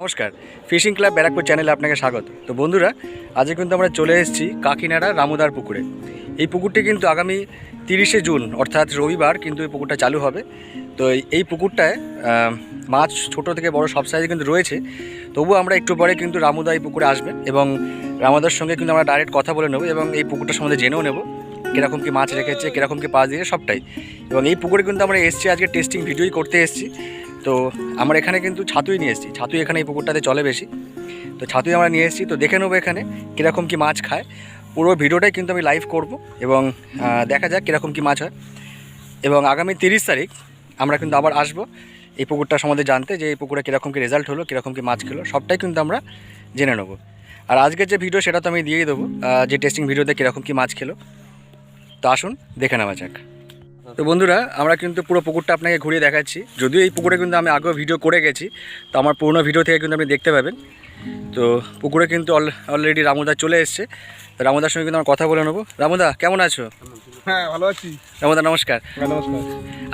নমস্কার, fishing club Barrackpore চ্যানেলে আপনাকে স্বাগত। তো বন্ধুরা, আজকে কিন্তু আমরা চলে এসেছি কাকিনাড়া রামুদার পুকুরে। এই পুকুরটি কিন্তু আগামী তিরিশে জুন, অর্থাৎ রবিবার কিন্তু এই পুকুরটা চালু হবে। তো এই- পুকুরটায় মাছ ছোট থেকে বড় সব সাইজে কিন্তু রয়েছে। তবুও আমরা একটু পরে কিন্তু রামুদা এই পুকুরে আসবে এবং রামুদার সঙ্গে কিন্তু আমরা ডাইরেক্ট কথা বলে নেব এবং এই পুকুরটার সম্বন্ধে জেনেও নেব। কীরকম কি মাছ রেখেছে, কীরকম কি পাশ দিয়েছে সবটাই। এবং এই পুকুরে কিন্তু আমরা এসেছি, আজকে টেস্টিং ভিডিওই করতে এসেছি। তো আমরা এখানে কিন্তু ছাতুই নিয়ে এসেছি। ছাতুই এখানে এই পুকুরটাতে চলে বেশি। তো ছাতুই আমরা নিয়ে এসেছি। তো দেখে নেব এখানে কীরকম কি মাছ খায়। পুরো ভিডিওটাই কিন্তু আমি লাইভ করব এবং দেখা যাক কীরকম কি মাছ হয়। এবং আগামী তিরিশ তারিখ আমরা কিন্তু আবার আসব এই পুকুরটা সম্বন্ধে জানতে যে এই পুকুরে কীরকম কী রেজাল্ট হলো, কীরকম কি মাছ খেলো, সবটাই কিন্তু আমরা জেনে নেব। আর আজকের যে ভিডিও সেটা তো আমি দিয়েই দেবো যে টেস্টিং ভিডিওতে কীরকম কি মাছ খেলো। তো আসুন দেখে নেওয়া যাক। তো বন্ধুরা আমরা কিন্তু পুরো পুকুরটা আপনাকে ঘুরিয়ে দেখাচ্ছি। যদিও এই পুকুরে কিন্তু আমি আগেও ভিডিও করে গেছি তো আমার পুরোনো ভিডিও থেকে কিন্তু আপনি দেখতে পাবেন। তো পুকুরে কিন্তু অলরেডি রামুদা চলে এসছে। তো রামুদার সঙ্গে কিন্তু আমরা কথা বলে নেব। রামুদা কেমন আছো? হ্যাঁ ভালো আছি। রামুদা নমস্কার। হ্যাঁ নমস্কার।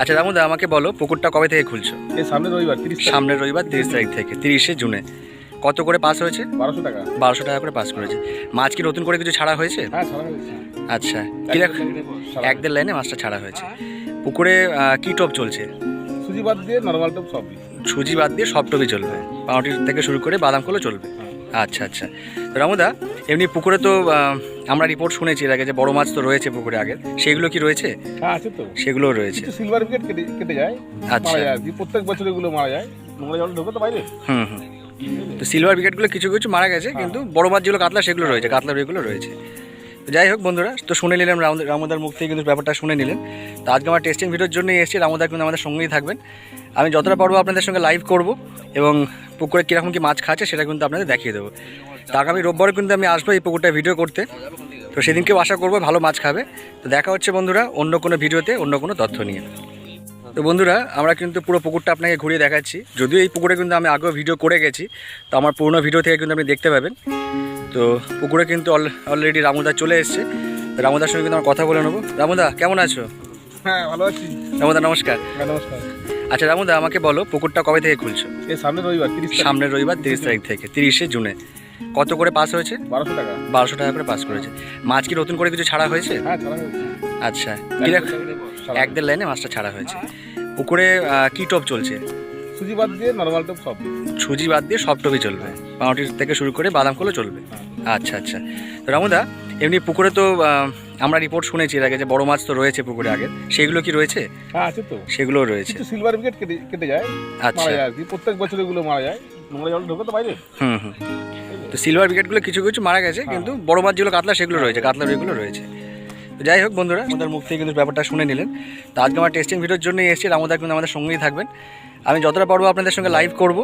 আচ্ছা রামুদা আমাকে বলো পুকুরটা কবে থেকে খুলছো? এই সামনে রবিবার সামনের রবিবার তিরিশ তারিখ থেকে তিরিশে জুনে। কত করে পাস হয়েছে? বারোশো টাকা। বারোশো টাকা করে পাস করেছে। মাছ কি নতুন করে কিছু ছাড়া হয়েছে? হ্যাঁ আচ্ছা কীরকম এক দেড় লাইনে মাছটা ছাড়া হয়েছে। পুকুরে কি টপ চলছে? সুজি বাদ দিয়ে নর্মাল টপ সবই। সুজি বাদ দিয়ে সব টপই চলবে। পাউরুটি থেকে শুরু করে বাদাম কলও চলবে। আচ্ছা আচ্ছা। তো রামুদা এমনি পুকুরে তো আমরা রিপোর্ট শুনেছি এর আগে যে বড় মাছ তো রয়েছে পুকুরে আগে। সেগুলো কি রয়েছে? হ্যাঁ আছে তো। সেগুলোও রয়েছে। সিলভার কেটে কেটে যায় আচ্ছা। প্রত্যেক বছর এগুলো মারা যায়। নোংরা জল ঢোকে তো বাইরে। হুম হুম। তো সিলভার উইকেটগুলো কিছু কিছু মারা গেছে, কিন্তু বড় মাছ যেগুলো কাতলা, সেগুলো রয়েছে, কাতলা এগুলো রয়েছে। যাই হোক বন্ধুরা, তো শুনে নিলাম রামু- রামুদার মুখ থেকে কিন্তু ব্যাপারটা শুনে নিলেন। তো আজকে আমার টেস্টিং ভিডিওর জন্যই এসেছি রামুদা কিন্তু আমাদের সঙ্গেই থাকবেন। আমি যতটা পারব আপনাদের সঙ্গে লাইভ করব এবং পুকুরে কীরকম কি মাছ খাচ্ছে সেটা কিন্তু আপনাদের দেখিয়ে দেবো। তো আগামী রোববারে কিন্তু আমি আসব এই পুকুরটা ভিডিও করতে। তো সেদিনকেও আশা করব ভালো মাছ খাবে। তো দেখা হচ্ছে বন্ধুরা অন্য কোনো ভিডিওতে অন্য কোনো তথ্য নিয়ে। তো বন্ধুরা আমরা কিন্তু পুরো পুকুরটা আপনাকে ঘুরিয়ে দেখাচ্ছি। যদিও এই পুকুরে কিন্তু আমি আগেও ভিডিও করে গেছি তো আমার পুরোনো ভিডিও থেকে কিন্তু আপনি দেখতে পাবেন। তো পুকুরে কিন্তু অলরেডি রামুদা চলে এসছে। রামুদার সঙ্গে কিন্তু আমার কথা বলে নেব। রামুদা কেমন আছো? হ্যাঁ ভালো আছি। রামুদা নমস্কার। হ্যাঁ নমস্কার। আচ্ছা রামুদা আমাকে বলো পুকুরটা কবে থেকে খুলছো? সামনে রবিবার তিরিশ সামনের রবিবার তিরিশ তারিখ থেকে তিরিশে জুনে। কত করে পাস হয়েছে? বারোশো টাকা। বারোশো টাকা করে পাস করেছে। মাছ কি নতুন করে কিছু ছাড়া হয়েছে? হ্যাঁ আচ্ছা এক দেড় লাইনে মাছটা ছাড়া হয়েছে। পুকুরে কি টপ চলছে? সুজি বাদ দিয়ে নর্মাল টপ সবই সুজি বাদ দিয়ে সব টপই চলবে। পাউরুটি থেকে শুরু করে বাদাম চলবে। আচ্ছা আচ্ছা। তো রামুদা এমনি পুকুরে তো আমরা রিপোর্ট শুনেছি এর আগে যে বড় মাছ তো রয়েছে পুকুরে আগে। সেগুলো কি রয়েছে? হ্যাঁ আছে তো। সেগুলোও রয়েছে। সিলভার উইকেট কেটে কেটে যায় আচ্ছা। আর কি। প্রত্যেক বছর এগুলো মারা যায়। নোংরা জল ঢোকে তো বাইরে। হুম হুম। তো সিলভার উইকেটগুলো কিছু কিছু মারা গেছে কিন্তু বড় মাছ যেগুলো কাতলা সেগুলো রয়েছে। কাতলা এগুলো রয়েছে। যাই হোক বন্ধুরা, আমাদের মুখ থেকে কিন্তু ব্যাপারটা শুনে নিলেন। তো আজকে আমার টেস্টিং ভিডিওর জন্যই এসেছি আমাদের কিন্তু আমাদের সঙ্গেই থাকবেন। আমি যতটা পারব আপনাদের সঙ্গে লাইভ করব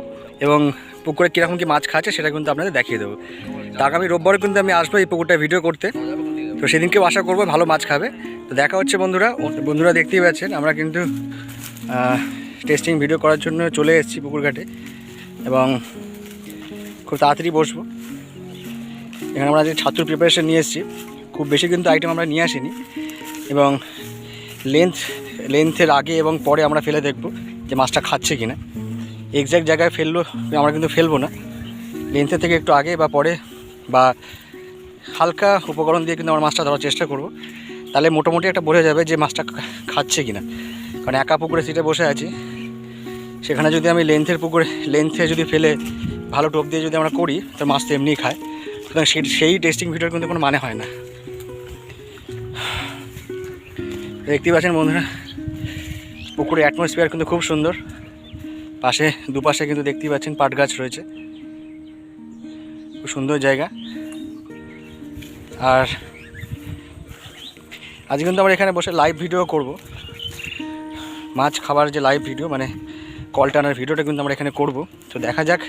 এবং পুকুরে কীরকম কি মাছ খাচ্ছে সেটা কিন্তু আপনাদের দেখিয়ে দেবো। তো আগামী রোববারে কিন্তু আমি আসব এই পুকুরটা ভিডিও করতে। তো সেদিনকেও আশা করব ভালো মাছ খাবে। তো দেখা হচ্ছে বন্ধুরা বন্ধুরা দেখতেই পাচ্ছেন, আমরা কিন্তু টেস্টিং ভিডিও করার জন্য চলে এসেছি পুকুর ঘাটে এবং খুব তাড়াতাড়ি বসবো। এখানে আমরা যে ছাত্র প্রিপারেশন নিয়ে এসেছি। খুব বেশি কিন্তু আইটেম আমরা নিয়ে আসিনি। এবং লেন্থ লেন্থের আগে এবং পরে আমরা ফেলে দেখব যে মাছটা খাচ্ছে কি না এক্স্যাক্ট জায়গায় ফেলল, আমরা কিন্তু ফেলব না। লেন্থের থেকে একটু আগে বা পরে বা হালকা উপকরণ দিয়ে কিন্তু আমরা মাছটা ধরার চেষ্টা করব। তাহলে মোটামুটি একটা বোঝা যাবে যে মাছটা খাচ্ছে কি না কারণ একা পুকুরে সিটে বসে আছি। সেখানে যদি আমি লেন্থের পুকুরে লেন্থে যদি ফেলে ভালো টোপ দিয়ে যদি আমরা করি, তো মাছ তো এমনিই খায়। সুতরাং সেই সেই টেস্টিং ভিডিওর কিন্তু কোনো মানে হয় না। দেখতেই পাচ্ছেন বন্ধুরা, পুকুরের অ্যাটমসফিয়ার কিন্তু খুব সুন্দর। পাশে, দুপাশে কিন্তু দেখতেই পাচ্ছেন পাট গাছ রয়েছে। খুব সুন্দর জায়গা। আর আজ কিন্তু আমরা এখানে বসে লাইভ ভিডিও করব। মাছ খাবার যে লাইভ ভিডিও মানে কল টানার ভিডিওটা কিন্তু আমরা এখানে করব। তো দেখা যাক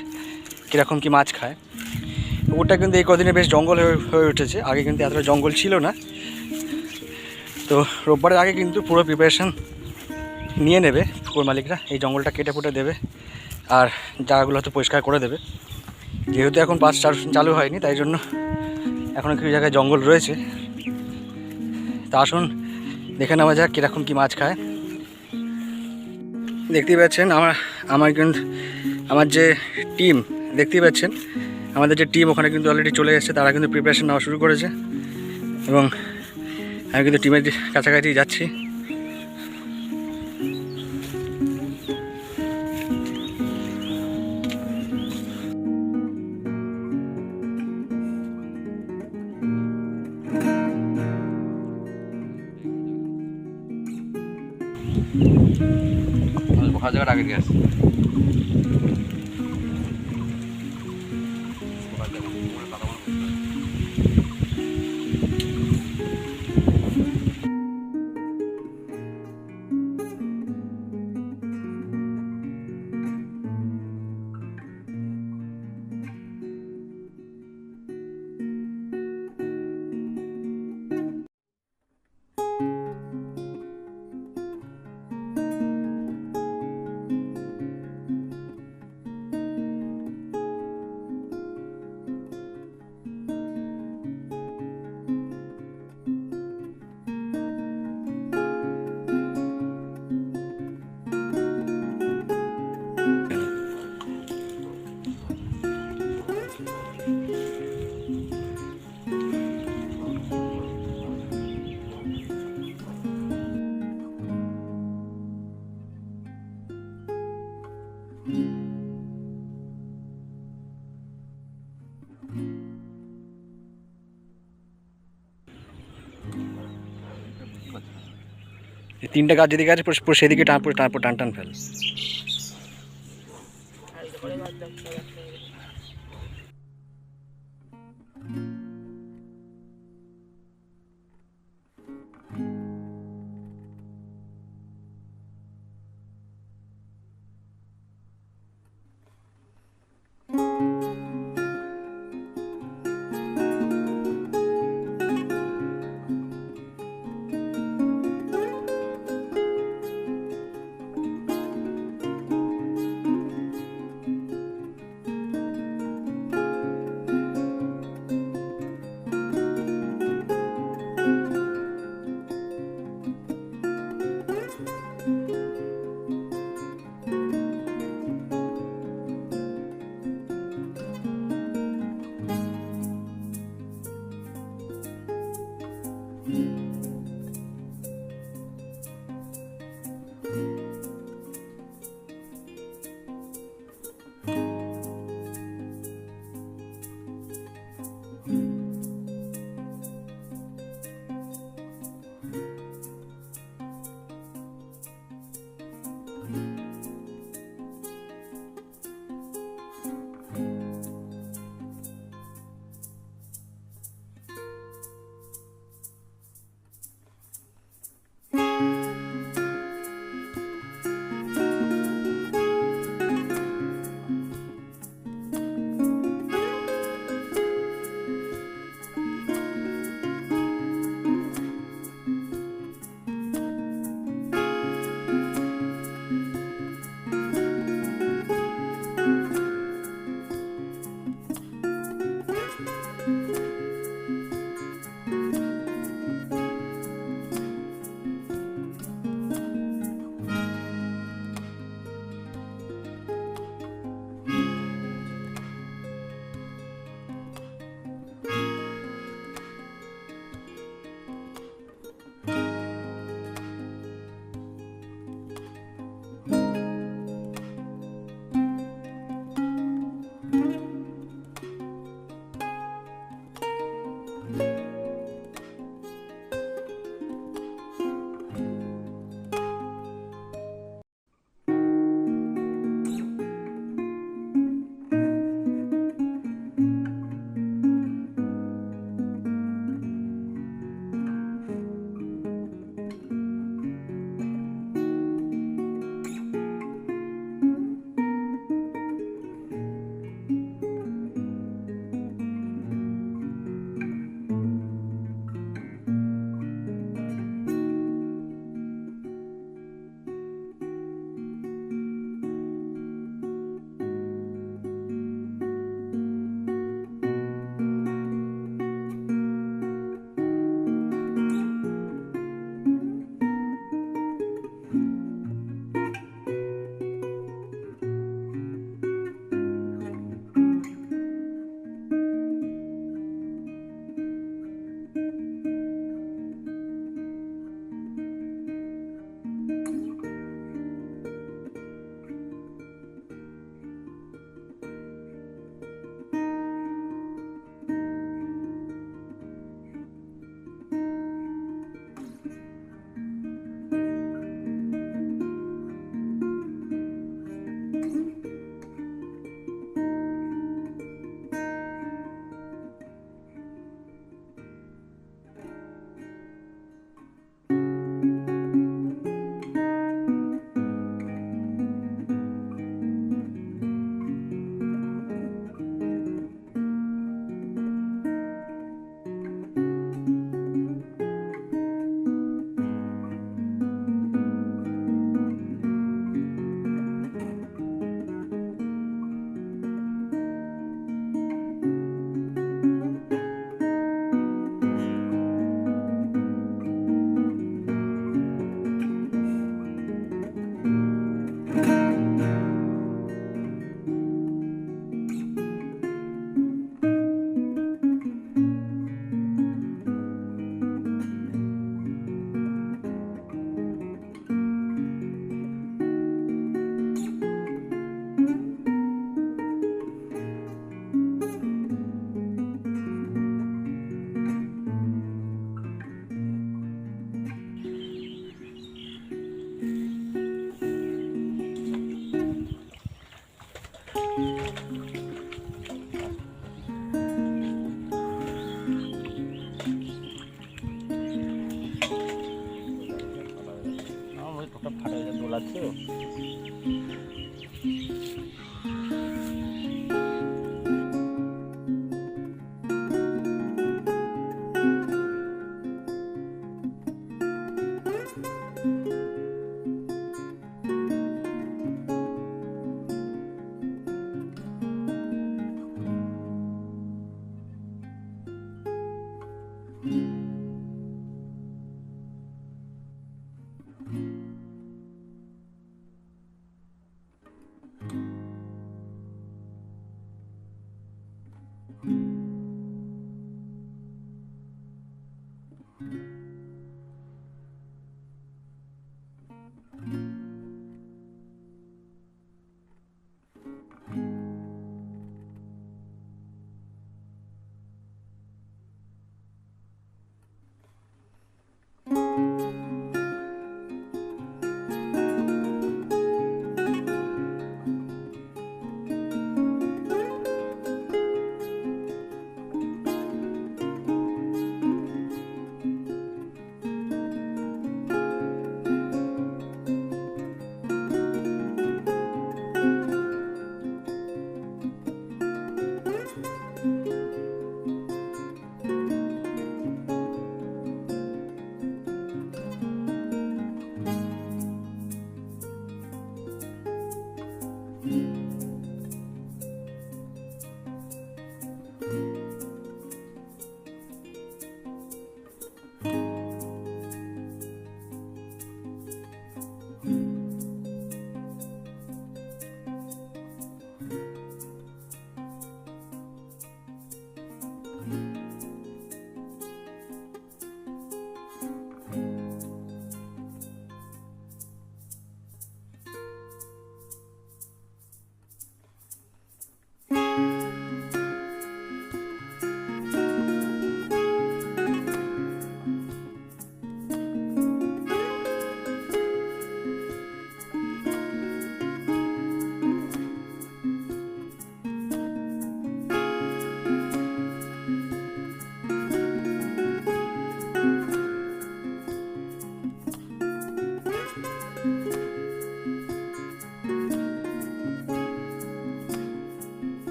কীরকম কি মাছ খায়। পুকুরটা কিন্তু এই কদিনে বেশ জঙ্গল হয়ে উঠেছে। আগে কিন্তু এতটা জঙ্গল ছিল না। তো রোববারের আগে কিন্তু পুরো প্রিপারেশান নিয়ে নেবে পুকুর মালিকরা। এই জঙ্গলটা কেটে ফুটে দেবে আর জায়গাগুলো হয়তো পরিষ্কার করে দেবে। যেহেতু এখন পাঁচ চার চালু হয়নি, তাই জন্য এখনও কিছু জায়গায় জঙ্গল রয়েছে। তা আসুন, দেখে নেওয়া যাক কীরকম কী মাছ খায়। দেখতেই পাচ্ছেন আমার আমার কিন্তু, আমার যে টিম দেখতেই পাচ্ছেন? আমাদের যে টিম ওখানে কিন্তু অলরেডি চলে এসেছে, তারা কিন্তু প্রিপারেশন নেওয়া শুরু করেছে। এবং আমি কিন্তু টিমের কাছাকাছি যাচ্ছি। তিনটা গাছ যেদিকে আছে সেদিকে টান টান টান টান ফেল।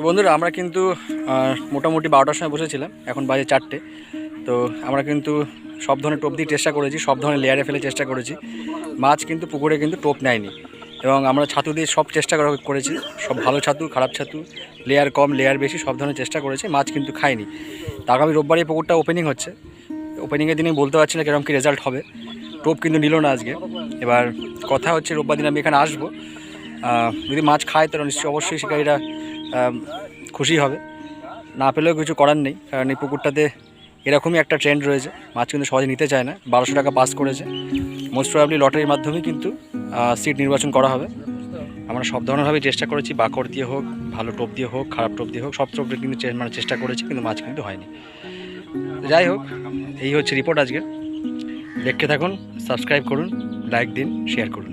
তো বন্ধুরা, আমরা কিন্তু মোটামুটি বারোটার সময় বসেছিলাম, এখন বাজে চারটে। তো আমরা কিন্তু সব ধরনের টোপ দিয়ে চেষ্টা করেছি, সব ধরনের লেয়ারে ফেলে চেষ্টা করেছি। মাছ কিন্তু পুকুরে কিন্তু টোপ নেয়নি এবং আমরা ছাতু দিয়ে সব চেষ্টা করা করেছি, সব ভালো ছাতু, খারাপ ছাতু লেয়ার কম লেয়ার বেশি, সব ধরনের চেষ্টা করেছি, মাছ কিন্তু খায়নি। তা আগামী রোববার পুকুরটা ওপেনিং হচ্ছে। ওপেনিংয়ের দিনে বলতে পারছি না কীরকম কী রেজাল্ট হবে। টোপ কিন্তু নিল না আজকে। এবার কথা হচ্ছে রোববার দিন আমি এখানে আসব। যদি মাছ খায় তাহলে নিশ্চয়ই অবশ্যই শিকারীরা খুশি হবে। না পেলেও কিছু করার নেই, কারণ এই পুকুরটাতে এরকমই একটা ট্রেন্ড রয়েছে। মাছ কিন্তু সহজে নিতে চায় না, বারোশো টাকা পাস করেছে। মোস্ট প্রবাবলি লটারির মাধ্যমেই কিন্তু সিট নির্বাচন করা হবে। আমরা সব ধরনেরভাবে চেষ্টা করেছি, বাকর দিয়ে হোক, ভালো টোপ দিয়ে হোক, খারাপ টোপ দিয়ে হোক, সব টোপ কিন্তু মানে চেষ্টা করেছি, কিন্তু মাছ কিন্তু হয়নি। যাই হোক, এই হচ্ছে রিপোর্ট আজকে দেখতে থাকুন সাবস্ক্রাইব করুন লাইক দিন শেয়ার করুন।